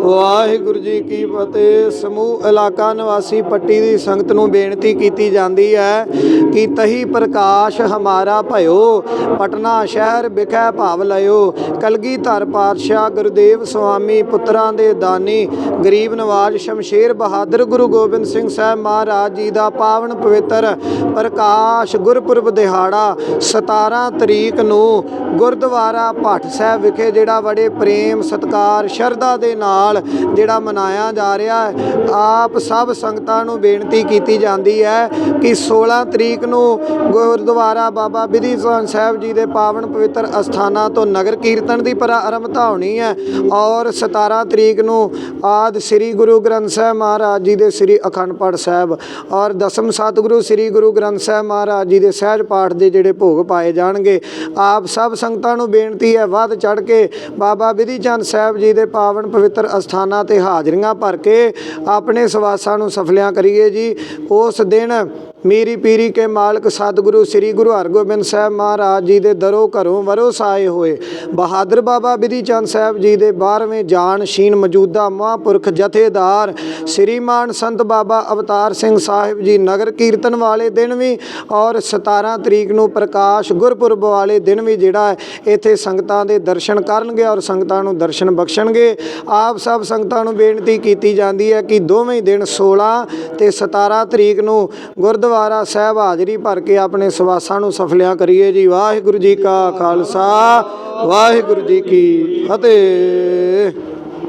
ਵਾਹਿਗੁਰੂ ਜੀ ਕੀ ਫਤਿਹ। ਸਮੂਹ ਇਲਾਕਾ ਨਿਵਾਸੀ ਪੱਟੀ ਦੀ ਸੰਗਤ ਨੂੰ ਬੇਨਤੀ ਕੀਤੀ ਜਾਂਦੀ ਹੈ ਕਿ ਤਹੀ ਪ੍ਰਕਾਸ਼ ਹਮਾਰਾ ਭਇਓ, ਪਟਨਾ ਸ਼ਹਿਰ ਵਿਖੇ ਭਾਵ ਲਿਓ ਕਲਗੀਧਰ ਪਾਤਸ਼ਾਹ ਗੁਰਦੇਵ ਸੁਆਮੀ ਪੁੱਤਰਾਂ ਦੇ ਦਾਨੀ, ਗਰੀਬ ਨਵਾਜ ਸ਼ਮਸ਼ੇਰ ਬਹਾਦਰ ਗੁਰੂ ਗੋਬਿੰਦ ਸਿੰਘ ਸਾਹਿਬ ਮਹਾਰਾਜ ਜੀ ਦਾ ਪਾਵਨ ਪਵਿੱਤਰ ਪ੍ਰਕਾਸ਼ ਗੁਰਪੁਰਬ ਦਿਹਾੜਾ 17 ਤਰੀਕ ਨੂੰ ਗੁਰਦੁਆਰਾ ਭੱਟ ਸਾਹਿਬ ਵਿਖੇ, ਜਿਹੜਾ ਬੜੇ ਪ੍ਰੇਮ ਸਤਕਾਰ, ਸ਼ਰਧਾ ਦੇ ਨਾਲ ਜਿਹੜਾ ਮਨਾਇਆ ਜਾ ਰਿਹਾ ਹੈ, ਆਪ ਸਭ ਸੰਗਤਾਂ ਨੂੰ ਬੇਨਤੀ ਕੀਤੀ ਜਾਂਦੀ ਹੈ ਕਿ 16 ਤਰੀਕ ਨੂੰ ਗੁਰਦੁਆਰਾ ਬਾਬਾ ਬਿਧੀ ਸਾਹਿਬ ਜੀ ਦੇ ਪਾਵਨ ਪਵਿੱਤਰ ਅਸਥਾਨਾਂ ਤੋਂ ਨਗਰ ਕੀਰਤਨ ਦੀ ਪ੍ਰਾਰੰਭਤਾ ਹੋਣੀ ਹੈ ਔਰ 17 ਤਰੀਕ ਨੂੰ ਆਦ ਸ੍ਰੀ ਗੁਰੂ ਗ੍ਰੰਥ ਸਾਹਿਬ ਮਹਾਰਾਜ ਜੀ ਦੇ ਸ੍ਰੀ ਅਖੰਡ ਪਾਠ ਸਾਹਿਬ ਔਰ ਦਸਮ ਸਤਿਗੁਰੂ ਸ੍ਰੀ ਗੁਰੂ ਗ੍ਰੰਥ ਸਾਹਿਬ ਮਹਾਰਾਜ ਜੀ ਦੇ ਸਹਿਜ ਪਾਠ ਦੇ ਜਿਹੜੇ ਭੋਗ ਪਾਏ ਜਾਣਗੇ, ਆਪ ਸਭ ਸੰਗਤਾਂ ਨੂੰ ਬੇਨਤੀ ਹੈ ਵੱਧ ਚੜ ਕੇ ਬਾਬਾ ਵਿਧੀ ਚੰਦ ਸਾਹਿਬ ਜੀ ਦੇ ਪਾਵਨ ਪਵਿੱਤਰ ਸਥਾਨਾਂ ਤੇ ਹਾਜ਼ਰੀਆਂ ਭਰ ਕੇ ਆਪਣੇ ਸਵਾਸਾਂ ਨੂੰ ਸਫਲਿਆਂ ਕਰੀਏ ਜੀ। ਉਸ ਦਿਨ ਮੇਰੀ ਪੀਰੀ ਕੇ ਮਾਲਕ ਸਤਿਗੁਰੂ ਸ੍ਰੀ ਗੁਰੂ ਹਰਗੋਬਿੰਦ ਸਾਹਿਬ ਮਹਾਰਾਜ ਜੀ ਦੇ ਦਰੋ ਘਰੋਂ ਵਰੋ ਸਾਏ ਹੋਏ। ਬਹਾਦਰ ਬਾਬਾ ਬਿਧੀ ਚੰਦ ਸਾਹਿਬ ਜੀ ਦੇ 12ਵੇਂ ਜਾਨ ਸ਼ੀਨ ਮੌਜੂਦਾ ਮਹਾਂਪੁਰਖ ਜਥੇਦਾਰ ਸ੍ਰੀਮਾਨ ਸੰਤ ਬਾਬਾ ਅਵਤਾਰ ਸਿੰਘ ਸਾਹਿਬ ਜੀ ਨਗਰ ਕੀਰਤਨ ਵਾਲੇ ਦਿਨ ਵੀ ਔਰ 17 ਤਰੀਕ ਨੂੰ ਪ੍ਰਕਾਸ਼ ਗੁਰਪੁਰਬ ਵਾਲੇ ਦਿਨ ਵੀ ਜਿਹੜਾ ਇੱਥੇ ਸੰਗਤਾਂ ਦੇ ਦਰਸ਼ਨ ਕਰਨਗੇ ਔਰ ਸੰਗਤਾਂ ਨੂੰ ਦਰਸ਼ਨ ਬਖਸ਼ਣਗੇ। ਆਪ ਸਭ ਸੰਗਤਾਂ ਨੂੰ ਬੇਨਤੀ ਕੀਤੀ ਜਾਂਦੀ ਹੈ ਕਿ ਦੋਵੇਂ ਦਿਨ 16 ਤੇ 17 ਤਰੀਕ ਨੂੰ ਗੁਰਦੁਆਰਾ ਸਾਹਿਬ ਹਾਜ਼ਰੀ ਭਰ ਕੇ ਆਪਣੇ ਸਵਾਸਾਂ ਨੂੰ ਸਫਲਿਆ ਕਰੀਏ ਜੀ। ਵਾਹਿਗੁਰੂ ਜੀ ਕਾ ਖਾਲਸਾ, ਵਾਹਿਗੁਰੂ ਜੀ ਕੀ ਫਤਿਹ।